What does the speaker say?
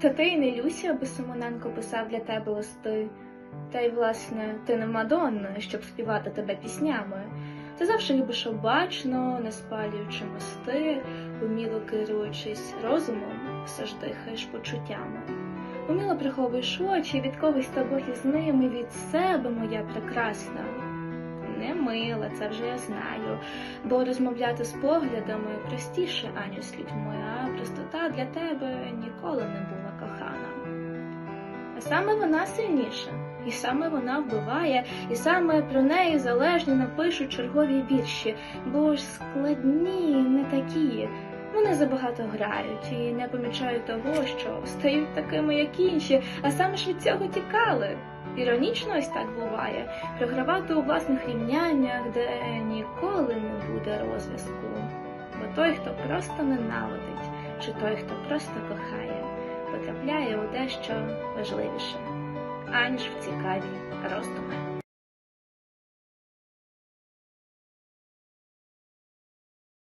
Та ти й не Люся, аби Симоненко писав для тебе листи. Та й, власне, ти не Мадонна, щоб співати тебе піснями. Ти завжди любиш обачно, не спалюючи мости, уміло керуючись розумом, все ж дихаєш почуттями. Уміло приховуєш очі від когось та Бог із ними від себе, моя прекрасна. Не мила, це вже я знаю, бо розмовляти з поглядами простіше, аніж з людьми, а простота для тебе ніколи не була кохана. А саме вона сильніша, і саме вона вбиває, і саме про неї залежні напишуть чергові вірші, бо ж складні не такі. Вони забагато грають і не помічають того, що стають такими, як інші, а саме ж від цього тікали. Іронічно ось так буває програвати у власних рівняннях, де ніколи не буде розв'язку. Бо той, хто просто ненавидить, чи той, хто просто кохає, потрапляє у дещо важливіше, аніж в цікаві роздуми.